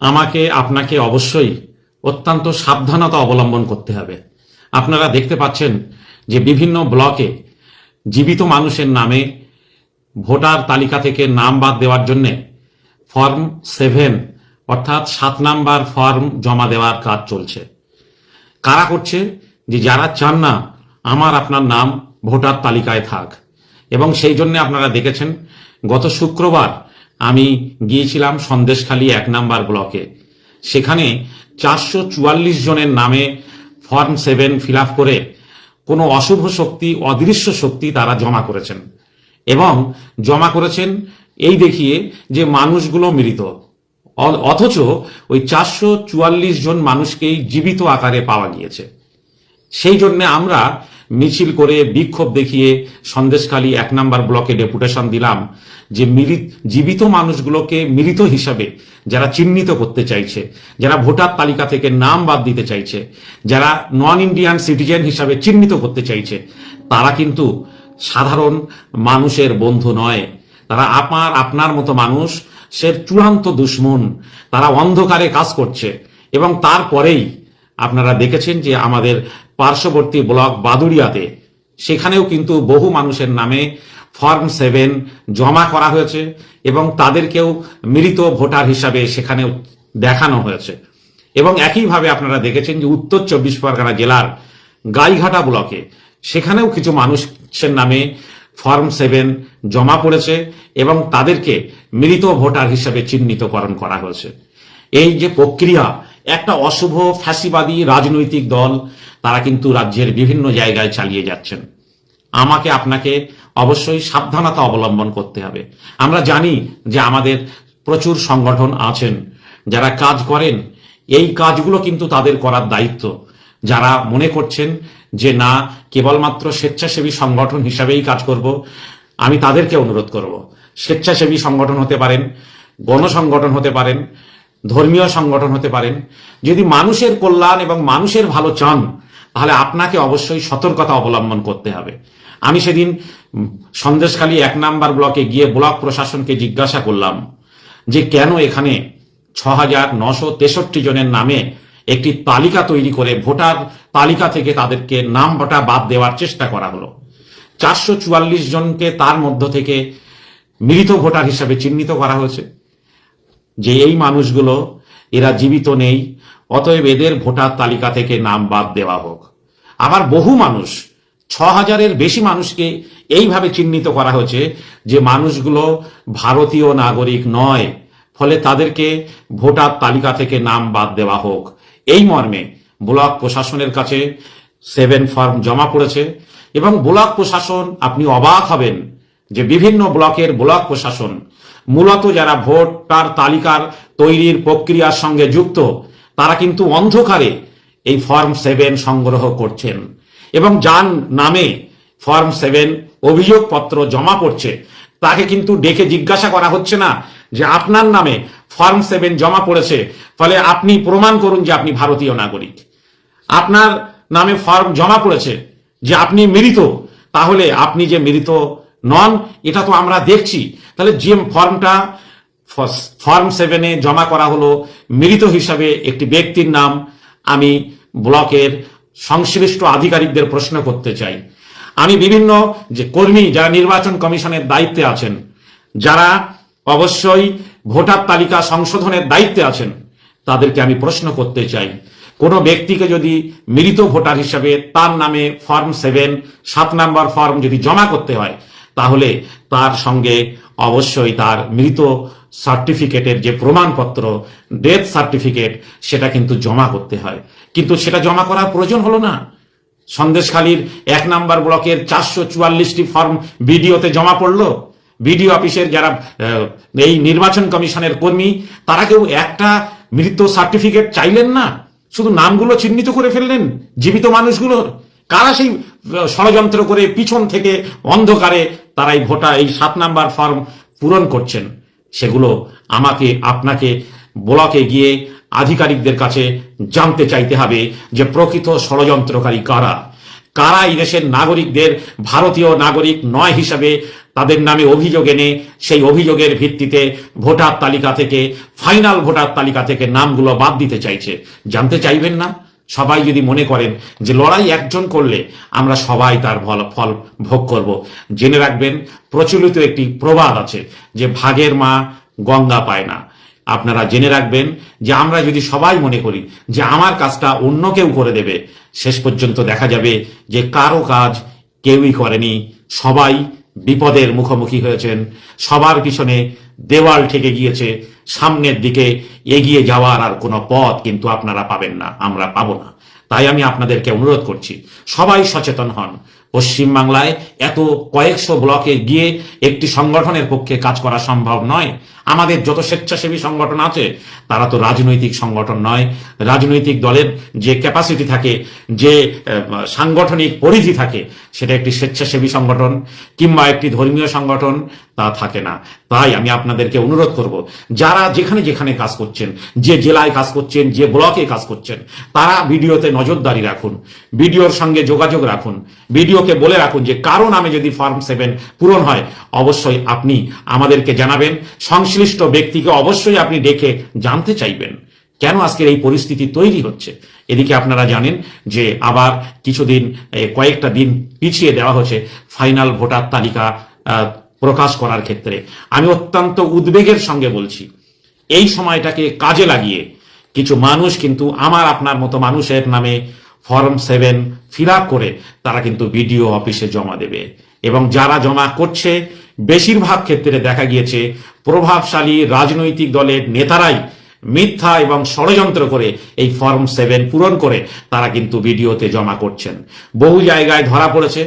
আমাকে, আপনাকে অবশ্যই অত্যন্ত সাবধানতা অবলম্বন করতে হবে। আপনারা দেখতে পাচ্ছেন যে বিভিন্ন ব্লকে জীবিত মানুষের নামে ভোটার তালিকা থেকে নাম বাদ দেওয়ার জন্যে ফর্ম সেভেন, অর্থাৎ সাত নাম্বার ফর্ম জমা দেওয়ার কাজ চলছে। কারা করছে? যে যারা চান না, আমার আপনার নাম ভোটার তালিকায় থাক। এবং সেই জন্য আপনারা দেখেছেন, গত শুক্রবার আমি গিয়েছিলাম সন্দেশখালী এক নাম্বার ব্লকে। সেখানে চারশো চুয়াল্লিশ জনের নামে ফর্ম সেভেন ফিল করে কোনো অশুভ শক্তি, অদৃশ্য শক্তি তারা জমা করেছেন। এবং জমা করেছেন এই দেখিয়ে যে মানুষগুলো মৃত। অথচ ওই চারশো চুয়াল্লিশ জন মানুষকেই জীবিত আকারে পাওয়া গিয়েছে। সেই জন্য আমরা মিছিল করে বিক্ষোভ দেখিয়ে সন্দেশখালী এক নাম্বার ব্লকে ডেপুটেশন দিলাম যে মিলিত, জীবিত মানুষগুলোকে মৃত হিসাবে যারা চিহ্নিত করতে চাইছে, যারা ভোটার তালিকা থেকে নাম বাদ দিতে চাইছে, যারা নন ইন্ডিয়ান সিটিজেন হিসাবে চিহ্নিত করতে চাইছে, তারা কিন্তু সাধারণ মানুষের বন্ধু নয়। তারা আপনার আপনার মতো মানুষ, সে চূড়ান্ত দুশ্মন, তারা অন্ধকারে কাজ করছে। এবং তারপরেই আপনারা দেখেছেন যে আমাদের পার্শ্ববর্তী ব্লক বাদুড়িয়াতে। সেখানেও কিন্তু বহু মানুষের নামে ফর্ম সেভেন জমা করা হয়েছে এবং তাদেরকেও মৃত ভোটার হিসাবে সেখানেও দেখানো হয়েছে। এবং একইভাবে আপনারা দেখেছেন যে উত্তর চব্বিশ পরগনা জেলার গাইঘাটা ব্লকে সেখানেও কিছু মানুষের নামে ফর্ম সেভেন জমা পড়েছে এবং তাদেরকে মৃত ভোটার হিসাবে চিহ্নিতকরণ করা হয়েছে। এই যে প্রক্রিয়া, একটা অশুভ ফ্যাসিবাদী রাজনৈতিক দল তারা কিন্তু রাজ্যের বিভিন্ন জায়গায় চালিয়ে যাচ্ছেন। আমাকে আপনাকে অবশ্যই সাবধানতা অবলম্বন করতে হবে। আমরা জানি যে আমাদের প্রচুর সংগঠন আছেন, যারা কাজ করেন। এই কাজগুলো কিন্তু তাদের করার দায়িত্ব। যারা মনে করছেন যে না, কেবলমাত্র স্বেচ্ছাসেবী সংগঠন হিসাবেই কাজ করব, আমি তাদেরকে অনুরোধ করব। স্বেচ্ছাসেবী সংগঠন হতে পারেন, গণসংগঠন হতে পারেন, ধর্মীয় সংগঠন হতে পারেন। যদি মানুষের কল্যাণ এবং মানুষের ভালো চান তাহলে আপনাকে অবশ্যই সতর্কতা অবলম্বন করতে হবে। আমি সেদিন সন্দেশখালী এক নাম্বার ব্লকে গিয়ে ব্লক প্রশাসনকে জিজ্ঞাসা করলাম যে কেন এখানে ছ হাজার নশো তেষট্টি জনের নামে একটি তালিকা তৈরি করে ভোটার তালিকা থেকে তাদেরকে নাম নামটা বাদ দেওয়ার চেষ্টা করা হলো। চারশো চুয়াল্লিশ জনকে তার মধ্য থেকে মৃত ভোটার হিসাবে চিহ্নিত করা হয়েছে। যে এই মানুষগুলো, এরা জীবিত নেই অতএব এদের ভোটার তালিকা থেকে নাম বাদ দেওয়া হোক। আবার বহু মানুষ ছ হাজারের বেশি মানুষকে এইভাবে চিহ্নিত করা হয়েছে যে মানুষগুলো ভারতীয় নাগরিক নয়, ফলে তাদেরকে ভোটার তালিকা থেকে নাম বাদ দেওয়া হোক। এই মর্মে ব্লক প্রশাসনের কাছে সেভেন ফর্ম জমা পড়েছে এবং ব্লক প্রশাসন, আপনি অবাক হবেন যে বিভিন্ন ব্লকের ব্লক প্রশাসন, মূলত যারা ভোটার তালিকার তৈরির প্রক্রিয়ার সঙ্গে যুক্ত তারা কিন্তু অন্ধকারে এই ফর্ম সেভেন সংগ্রহ করছেন। এবং যার নামে ফর্ম সেভেন অভিযোগপত্র জমা পড়ছে, তাকে কিন্তু ডেকে জিজ্ঞাসা করা হচ্ছে না যে আপনার নামে ফর্ম সেভেন জমা পড়েছে, ফলে আপনি প্রমাণ করুন যে আপনি ভারতীয় নাগরিক। আপনার নামে ফর্ম জমা পড়েছে যে আপনি মৃত, তাহলে আপনি যে মৃত নন, এটা তো আমরা দেখছি। তাহলে যে ফর্মটা ফর্ম সেভেনে জমা করা হলো। মিলিত হিসাবে একটি ব্যক্তির নাম আমি ব্লকের সংশ্লিষ্ট আধিকারিকদের প্রশ্ন করতে চাই। আমি বিভিন্ন যে কর্মী যারা নির্বাচন কমিশনের দায়িত্বে আছেন, যারা অবশ্যই ভোটার তালিকা সংশোধনের দায়িত্বে আছেন, তাদেরকে আমি প্রশ্ন করতে চাই। কোনো ব্যক্তিকে যদি মৃত ভোটার হিসাবে তার নামে ফর্ম সেভেন সাত নাম্বার ফর্ম যদি জমা করতে হয়, তাহলে তার সঙ্গে অবশ্যই তার মৃত সার্টিফিকেটের যে প্রমাণপত্র ডেথ সার্টিফিকেট সেটা কিন্তু জমা করতে হয়। কিন্তু সেটা জমা করার প্রয়োজন হলো না। সন্দেশখালীর এক নাম্বার ব্লকের চারশো চুয়াল্লিশটি ফর্ম বিডিওতে জমা পড়ল। বিডিও অফিসের যারা এই নির্বাচন কমিশনের কর্মী, তারা কেউ একটা মৃত সার্টিফিকেট চাইলেন না। শুধু নামগুলো চিহ্নিত করে ফেললেন, জীবিত মানুষগুলোর কারা সেই ষড়যন্ত্র করে পিছন থেকে অন্ধকারে তারা এই ভোটা এই সাত নাম্বার ফর্ম পূরণ করছেন। সেগুলো আমাকে, আপনাকে, ব্লকে গিয়ে আধিকারিকদের কাছে জানতে চাইতে হবে যে প্রকৃত ষড়যন্ত্রকারী কারা? কারা এই দেশের নাগরিকদের ভারতীয় নাগরিক নয় হিসাবে তাদের নামে অভিযোগ এনে সেই অভিযোগের ভিত্তিতে ভোটার তালিকা থেকে, ফাইনাল ভোটার তালিকা থেকে নামগুলো বাদ দিতে চাইছে? জানতে চাইবেন না? সবাই যদি মনে করেন যে লড়াই একজন করলে আমরা সবাই তার ফল ফল ভোগ করব। জেনে রাখবেন, প্রচলিত একটি প্রবাদ আছে যে ভাগের মা গঙ্গা পায় না। আপনারা জেনে রাখবেন যে আমরা যদি সবাই মনে করি যে আমার কাজটা অন্য কেউ করে দেবে, শেষ পর্যন্ত দেখা যাবে যে কারও কাজ কেউই করেনি। সবাই বিপদের মুখোমুখি হয়েছেন। সবার পিছনে দেওয়াল ঠেকে গিয়েছে, সামনের দিকে এগিয়ে যাওয়ার আর কোনো পথ কিন্তু আপনারা পাবেন না, আমরা পাবো না। তাই আমি আপনাদেরকে অনুরোধ করছি, সবাই সচেতন হন। পশ্চিমবাংলায় এত কয়েকশো ব্লকে গিয়ে একটি সংগঠনের পক্ষে কাজ করা সম্ভব নয়। আমাদের যত স্বেচ্ছাসেবী সংগঠন আছে, তারা তো রাজনৈতিক সংগঠন নয়। রাজনৈতিক দলের যে ক্যাপাসিটি থাকে, যে সাংগঠনিক পরিধি থাকে, সেটা একটি স্বেচ্ছাসেবী সংগঠন কিংবা একটি ধর্মীয় সংগঠন তা থাকে না। তাই আমি আপনাদেরকে অনুরোধ করব, যারা যেখানে যেখানে কাজ করছেন, যে জেলায় কাজ করছেন, যে ব্লকে কাজ করছেন, তারা ভিডিওতে নজরদারি রাখুন, ভিডিওর সঙ্গে যোগাযোগ রাখুন, ভিডিওকে বলে রাখুন যে কারও নামে যদি ফর্ম সেভেন পূরণ হয়, অবশ্যই আপনি আমাদেরকে জানাবেন, সংশ্লিষ্ট ব্যক্তিকে অবশ্যই আপনি ডেকে জানতে চাইবেন। কেন আজকের এই পরিস্থিতি তৈরি হচ্ছে? এদিকে আপনারা জানেন যে আবার কিছুদিন কয়েকটা দিন পিছিয়ে দেওয়া হচ্ছে ফাইনাল ভোটার তালিকা প্রকাশ করার ক্ষেত্রে। আমি অত্যন্ত উদ্বেগের সঙ্গে বলছি, এই সময়টাকে কাজে লাগিয়ে কিছু মানুষ কিন্তু আমার আপনার মতো মানুষের নামে ফর্ম সেভেন ফিল করে তারা কিন্তু বিডিও অফিসে জমা দেবে। এবং যারা জমা করছে, বেশিরভাগ ক্ষেত্রে দেখা গিয়েছে, প্রভাবশালী রাজনৈতিক দলের নেতারাই মিথ্যা এবং ষড়যন্ত্র করে এই ফর্ম সেভেন পূরণ করে তারা কিন্তু ভিডিওতে জমা করছেন। বহু জায়গায় ধরা পড়েছে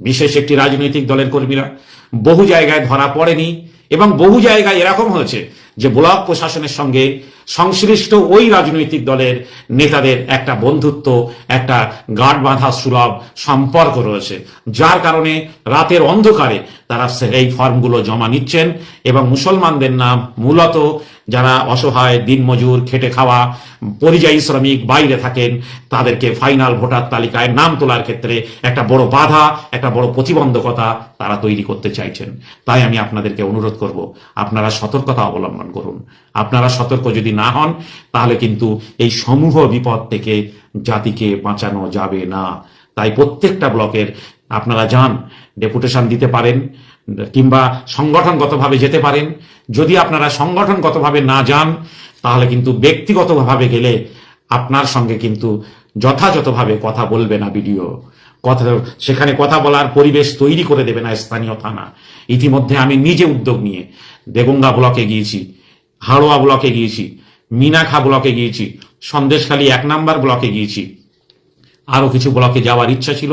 বিশেষ একটি রাজনৈতিক দলের কর্মীরা বহু জায়গায় ধরা পড়েনি এবং বহু জায়গায় এরকম হয়েছে যে ব্লক প্রশাসনের সঙ্গে সংশ্লিষ্ট ওই রাজনৈতিক দলের নেতাদের একটা বন্ধুত্ব, একটা গাঢ় বাঁধা সুলভ সম্পর্ক রয়েছে। যার কারণে রাতের অন্ধকারে তারা এই ফর্মগুলো জমা নিচ্ছেন এবং মুসলমানদের নাম মূলত যারা অসহায়, দিনমজুর, খেটে খাওয়া, পরিযায়ী শ্রমিক বাইরে থাকেন, তাদেরকে ফাইনাল ভোটার তালিকায় নাম তোলার ক্ষেত্রে একটা বড় বাধা, একটা বড় প্রতিবন্ধকতা তারা তৈরি করতে চাইছেন। তাই আমি আপনাদেরকে অনুরোধ করব, আপনারা সতর্কতা অবলম্বন করুন। আপনারা সতর্ক যদি না হন, তাহলে কিন্তু এই সমূহ বিপদ থেকে জাতিকে বাঁচানো যাবে না। তাই প্রত্যেকটা ব্লকের আপনারা যান, ডেপুটেশন দিতে পারেন কিংবা সংগঠনগতভাবে যেতে পারেন। যদি আপনারা সংগঠনগতভাবে না যান, তাহলে কিন্তু ব্যক্তিগতভাবে গেলে আপনার সঙ্গে কিন্তু যথাযথভাবে কথা বলবে না ভিডিও কথা, সেখানে কথা বলার পরিবেশ তৈরি করে দেবে না স্থানীয় থানা। ইতিমধ্যে আমি নিজে উদ্যোগ নিয়ে দেগঙ্গা ব্লকে গিয়েছি, হাড়োয়া ব্লকে গিয়েছি মিনাখা ব্লকে গিয়েছি, সন্দেশখালী এক নাম্বার ব্লকে গিয়েছি। আরও কিছু ব্লকে যাওয়ার ইচ্ছা ছিল,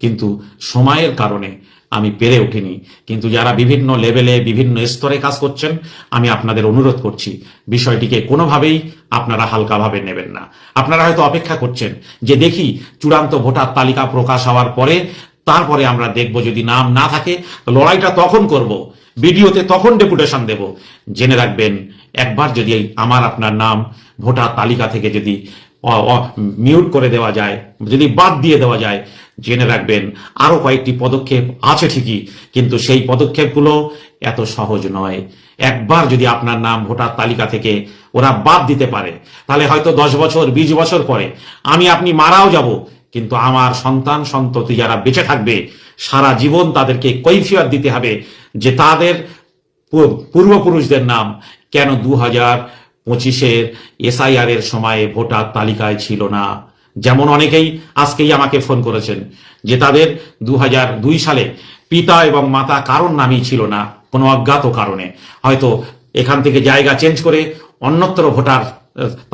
কিন্তু সময়ের কারণে আমি পেরে উঠিনি। কিন্তু যারা বিভিন্ন লেভেলে বিভিন্ন স্তরে কাজ করছেন, আমি আপনাদের অনুরোধ করছি, বিষয়টিকে কোনোভাবেই আপনারা হালকাভাবে নেবেন না। আপনারা হয়তো অপেক্ষা করছেন যে দেখি চূড়ান্ত ভোটার তালিকা প্রকাশ হওয়ার পরে, তারপরে আমরা দেখব যদি নাম না থাকে লড়াইটা তখন করব, ভিডিওতে তখন ডেপুটেশন দেব। জেনে রাখবেন, একবার যদি আমার আপনার নাম ভোটার তালিকা থেকে যদি মিউট করে দেওয়া যায়, যদি বাদ দিয়ে দেওয়া যায় জেনে রাখবেন, আরও কয়েকটি পদক্ষেপ আছে ঠিকই, কিন্তু সেই পদক্ষেপগুলো এত সহজ নয়। একবার যদি আপনার নাম ভোটার তালিকা থেকে ওরা বাদ দিতে পারে, তাহলে হয়তো দশ বছর, বিশ বছর পরে আমি আপনি মারাও যাব, কিন্তু আমার সন্তান, সন্ততি যারা বেঁচে থাকবে, সারা জীবন তাদেরকে কৈফিয়ত দিতে হবে যে তাদের পূর্বপুরুষদের নাম কেন দু হাজার পঁচিশের এসআইআর এর সময়ে ভোটার তালিকায় ছিল না। যেমন অনেকেই আজকেই আমাকে ফোন করেছেন যে তাদের দু দুই সালে পিতা এবং মাতা কারোর নামই ছিল না, কোনো অজ্ঞাত কারণে। হয়তো এখান থেকে জায়গা চেঞ্জ করে অন্যত্র ভোটার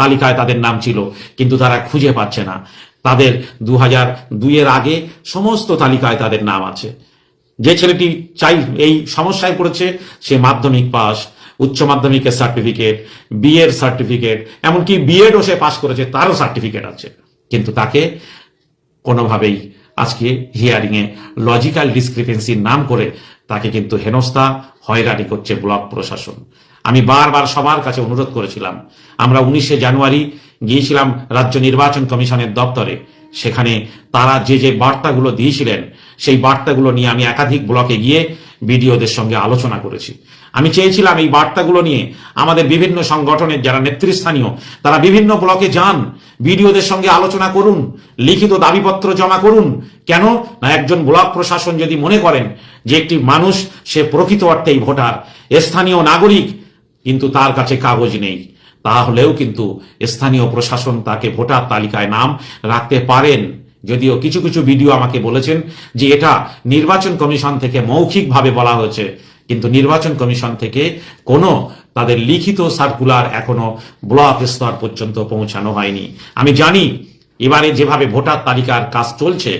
তালিকায় তাদের নাম ছিল, কিন্তু তারা খুঁজে পাচ্ছে না। তাদের দু হাজার দুইয়ের আগে সমস্ত তালিকায় তাদের নাম আছে। যে ছেলেটি চাই, এই সমস্যায় পড়েছে, সে মাধ্যমিক পাস, উচ্চ মাধ্যমিকের সার্টিফিকেট বিএর সার্টিফিকেট এমনকি বিএডও সে পাস করেছে, তারও সার্টিফিকেট আছে। কিন্তু তাকে কোনোভাবেই আজকে হিয়ারিংয়ে লজিক্যাল ডিসক্রিপেন্সির নাম করে তাকে কিন্তু হেনস্থা, হয়রানি করছে ব্লক প্রশাসন। আমি বারবার সবার কাছে অনুরোধ করেছিলাম। আমরা উনিশে জানুয়ারি গিয়েছিলাম রাজ্য নির্বাচন কমিশনের দপ্তরে। সেখানে তারা যে যে বার্তাগুলো দিয়েছিলেন, সেই বার্তাগুলো নিয়ে আমি একাধিক ব্লকে গিয়ে বিডিওদের সঙ্গে আলোচনা করেছি। আমি চেয়েছিলাম এই বার্তাগুলো নিয়ে আমাদের বিভিন্ন সংগঠনের যারা নেতৃস্থানীয়, তারা বিভিন্ন ব্লকে যান, বিডিওদের সঙ্গে আলোচনা করুন, লিখিত দাবিপত্র জমা করুন। কেন? না, একজন ব্লক প্রশাসন যদি মনে করেন যে একটি মানুষ, সে প্রকৃত অর্থেই ভোটার, স্থানীয় নাগরিক, কিন্তু তার কাছে কাগজ নেই, তাহলেও কিন্তু স্থানীয় প্রশাসন তাকে ভোটার তালিকায় নাম রাখতে পারেন। যদিও কিছু কিছু ভিডিও আমাকে বলেছেন যে এটা নির্বাচন কমিশন থেকে মৌখিকভাবে বলা হয়েছে। কিন্তু নির্বাচন কমিশন থেকে কোনো তাদের লিখিত সার্কুলার এখনও ব্লক স্তর পর্যন্ত পৌঁছানো হয়নি। আমি জানি, এবারে যেভাবে ভোটার তালিকার কাজ চলছে,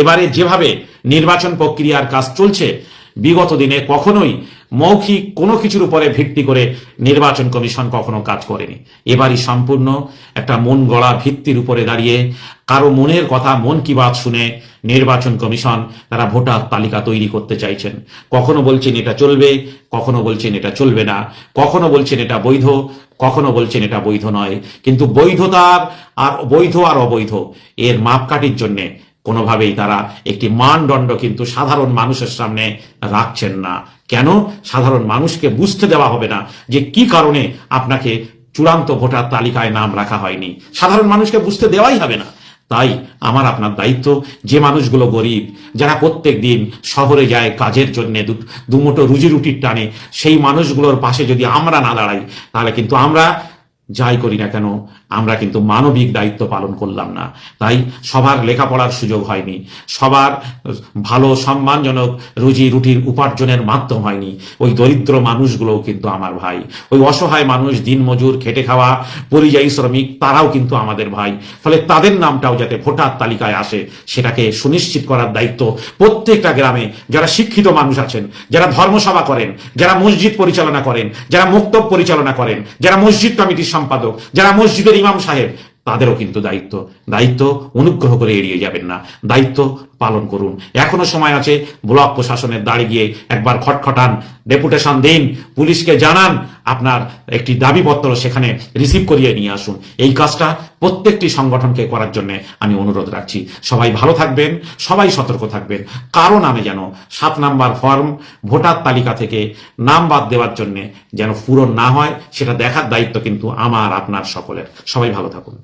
এবারে যেভাবে নির্বাচন প্রক্রিয়ার কাজ চলছে, বিগত দিনে কখনোই মৌখিক কোনো কিছুর উপরে ভিত্তি করে নির্বাচন কমিশন কখনো কাজ করেনি। এবারই সম্পূর্ণ একটা মন গড়া ভিত্তির উপরে দাঁড়িয়ে কারও মনের কথা, মন কি বাত শুনে নির্বাচন কমিশন তারা ভোটার তালিকা তৈরি করতে চাইছেন। কখনো বলছেন এটা চলবে, কখনো বলছেন এটা চলবে না, কখনো বলছেন এটা বৈধ, কখনো বলছেন এটা বৈধ নয়। কিন্তু বৈধতার আর বৈধ আর অবৈধ, এর মাপকাঠির জন্যে কোনোভাবেই তারা একটি মানদণ্ড কিন্তু সাধারণ মানুষের সামনে রাখছেন না। কেন সাধারণ মানুষকে বুঝতে দেওয়া হবে না যে কি কারণে আপনাকে চূড়ান্ত ভোটার তালিকায় নাম রাখা হয়নি? সাধারণ মানুষকে বুঝতে দেওয়াই হবে না। তাই আমার আপনার দায়িত্ব যে মানুষগুলো গরিব, যারা প্রত্যেক দিন শহরে যায় কাজের জন্য দুমুটো রুজি রুটির টানে, সেই মানুষগুলোর পাশে যদি আমরা না দাঁড়াই, তাহলে কিন্তু আমরা যাই করি না কেন, আমরা কিন্তু মানবিক দায়িত্ব পালন করলাম না। তাই সবার লেখাপড়ার সুযোগ হয়নি, সবার ভালো সম্মানজনক রুজি রুটির উপার্জনের মাধ্যম হয়নি। ওই দরিদ্র মানুষগুলোও কিন্তু আমার ভাই, ওই অসহায় মানুষ, দিনমজুর, খেটে খাওয়া, পরিযায়ী শ্রমিক, তারাও কিন্তু আমাদের ভাই। ফলে তাদের নামটাও যাতে ভোটার তালিকায় আসে, সেটাকে সুনিশ্চিত করার দায়িত্ব প্রত্যেকটা গ্রামে, যারা শিক্ষিত মানুষ আছেন, যারা ধর্মসভা করেন, যারা মসজিদ পরিচালনা করেন, যারা মুক্তব পরিচালনা করেন, যারা মসজিদ কমিটির সম্পাদক, যারা মসজিদের ইমাম সাহেব, তাদেরও কিন্তু দায়িত্ব। দায়িত্ব অনুগ্রহ করে এড়িয়ে যাবেন না। দায়িত্ব পালন করুন। এখনও সময় আছে, ব্লক প্রশাসনের দাঁড়িয়ে গিয়ে একবার খটখটান, ডেপুটেশন দিন, পুলিশকে জানান আপনার একটি দাবিপত্র সেখানে রিসিভ করিয়ে নিয়ে আসুন। এই কাজটা প্রত্যেকটি সংগঠনকে করার জন্য আমি অনুরোধ রাখছি। সবাই ভালো থাকবেন, সবাই সতর্ক থাকবেন। কারও নামে যেন সাত নাম্বার ফর্ম ভোটার তালিকা থেকে নাম বাদ দেওয়ার জন্য যেন পূরণ না হয়, সেটা দেখার দায়িত্ব কিন্তু আমার, আপনার সকলের। সবাই ভালো থাকুন।